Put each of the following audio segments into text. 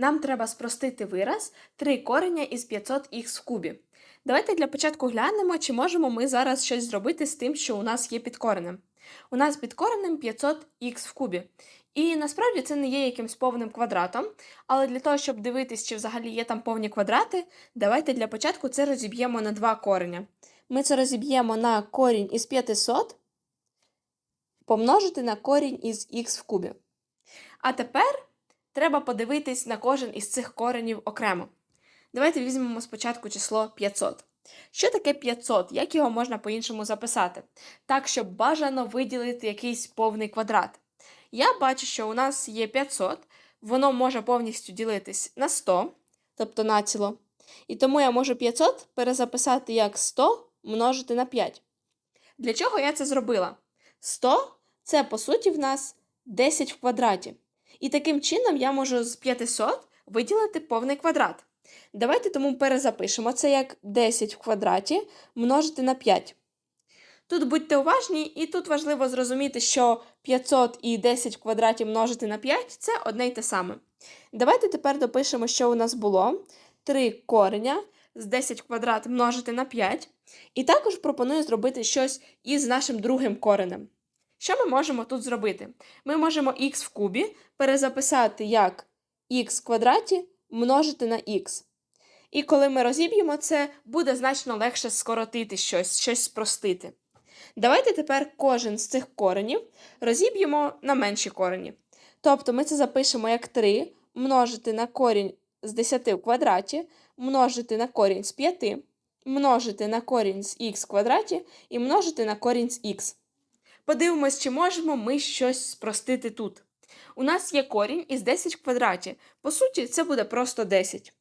Нам треба спростити вираз 3 кореня із 500х в кубі. Давайте для початку глянемо, чи можемо ми зараз щось зробити з тим, що у нас є під коренем. У нас під коренем 500х в кубі. І насправді це не є якимсь повним квадратом, але для того, щоб дивитись, чи взагалі є там повні квадрати, давайте для початку це розіб'ємо на два кореня. Ми це розіб'ємо на корінь із 500 помножити на корінь із х в кубі. А тепер треба подивитись на кожен із цих коренів окремо. Давайте візьмемо спочатку число 500. Що таке 500? Як його можна по-іншому записати? Так, щоб бажано виділити якийсь повний квадрат. Я бачу, що у нас є 500, воно може повністю ділитись на 100, тобто націло. І тому я можу 500 перезаписати як 100 множити на 5. Для чого я це зробила? 100 це, по суті, в нас 10 в квадраті. І таким чином я можу з 500 виділити повний квадрат. Давайте тому перезапишемо це як 10 в квадраті множити на 5. Тут будьте уважні, і тут важливо зрозуміти, що 500 і 10 в квадраті множити на 5 це одне й те саме. Давайте тепер допишемо, що у нас було. 3 кореня з 10 в квадрат множити на 5. І також пропоную зробити щось із нашим другим коренем. Що ми можемо тут зробити? Ми можемо х в кубі перезаписати як х в квадраті множити на х. І коли ми розіб'ємо це, буде значно легше скоротити щось, щось спростити. Давайте тепер кожен з цих коренів розіб'ємо на менші корені. Тобто ми це запишемо як 3 множити на корінь з 10 в квадраті, множити на корінь з 5, множити на корінь з х в квадраті і множити на корінь з х. Подивимось, чи можемо ми щось спростити тут. У нас є корінь із 10 в квадраті. По суті, це буде просто 10.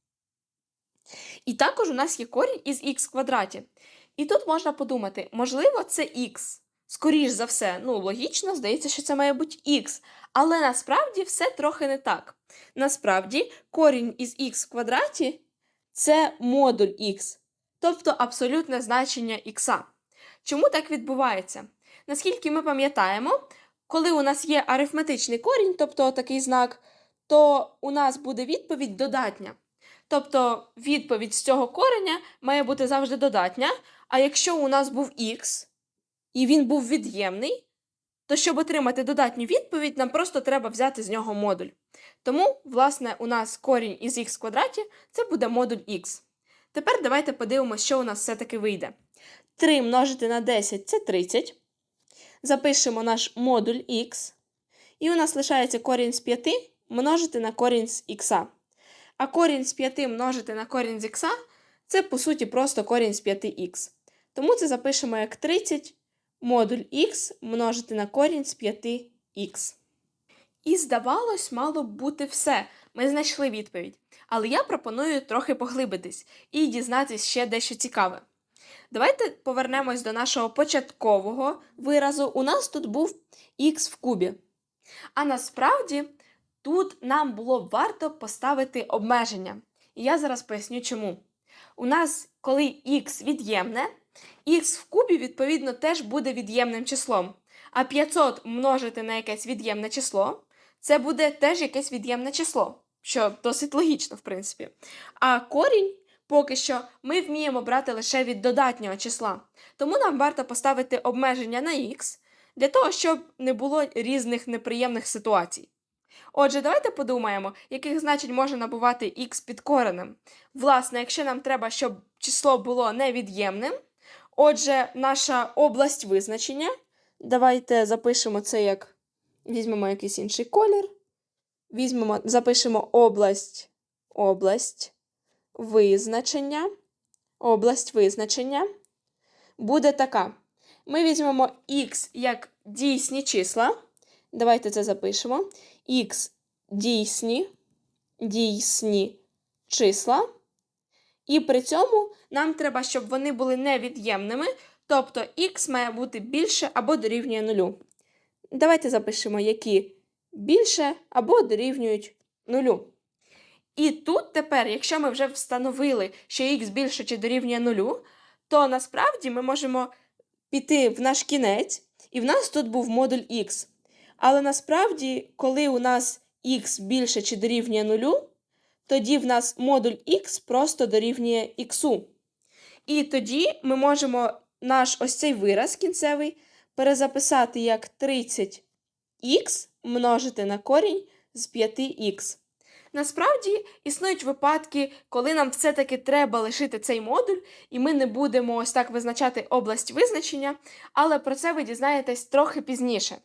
І також у нас є корінь із х в. І тут можна подумати, можливо, це х. Скоріш за все, ну, логічно, здається, що це має бути х. Але насправді все трохи не так. Насправді, корінь із х в квадраті це модуль х, тобто абсолютне значення х. Чому так відбувається? Наскільки ми пам'ятаємо, коли у нас є арифметичний корінь, тобто такий знак, то у нас буде відповідь додатня. Тобто відповідь з цього кореня має бути завжди додатня. А якщо у нас був х, і він був від'ємний, то щоб отримати додатню відповідь, нам просто треба взяти з нього модуль. Тому, власне, у нас корінь із х в квадраті це буде модуль х. Тепер давайте подивимося, що у нас все-таки вийде. 3 множити на 10 це 30. Запишемо наш модуль х. І у нас лишається корінь з 5 множити на корінь з х. А корінь з 5 множити на корінь з х це, по суті, просто корінь з 5х. Тому це запишемо як 30 модуль х множити на корінь з 5х. І, здавалось, мало б бути все. Ми знайшли відповідь. Але я пропоную трохи поглибитись і дізнатись ще дещо цікаве. Давайте повернемось до нашого початкового виразу. У нас тут був х в кубі. А насправді тут нам було б варто поставити обмеження. І я зараз поясню чому. У нас, коли х від'ємне, х в кубі, відповідно, теж буде від'ємним числом. А 500 множити на якесь від'ємне число, це буде теж якесь від'ємне число, що досить логічно, в принципі. А корінь поки що ми вміємо брати лише від додатнього числа. Тому нам варто поставити обмеження на х для того, щоб не було різних неприємних ситуацій. Отже, давайте подумаємо, яких значень може набувати х під коренем. Власне, якщо нам треба, щоб число було невід'ємним, отже, наша область визначення. Давайте запишемо це як візьмемо якийсь інший колір. Візьмемо, запишемо область, область визначення. Область визначення буде така. Ми візьмемо х як дійсні числа. Давайте це запишемо. Х дійсні, дійсні числа. І при цьому нам треба, щоб вони були невід'ємними, тобто х має бути більше або дорівнює нулю. Давайте запишемо, які більше або дорівнюють нулю. І тут тепер, якщо ми вже встановили, що х більше чи дорівнює нулю, то насправді ми можемо піти в наш кінець, і в нас тут був модуль х. Але насправді, коли у нас х більше чи дорівнює нулю, тоді в нас модуль х просто дорівнює х. І тоді ми можемо наш ось цей вираз кінцевий перезаписати як 30х множити на корінь з 5х. Насправді існують випадки, коли нам все-таки треба лишити цей модуль, і ми не будемо ось так визначати область визначення, але про це ви дізнаєтесь трохи пізніше.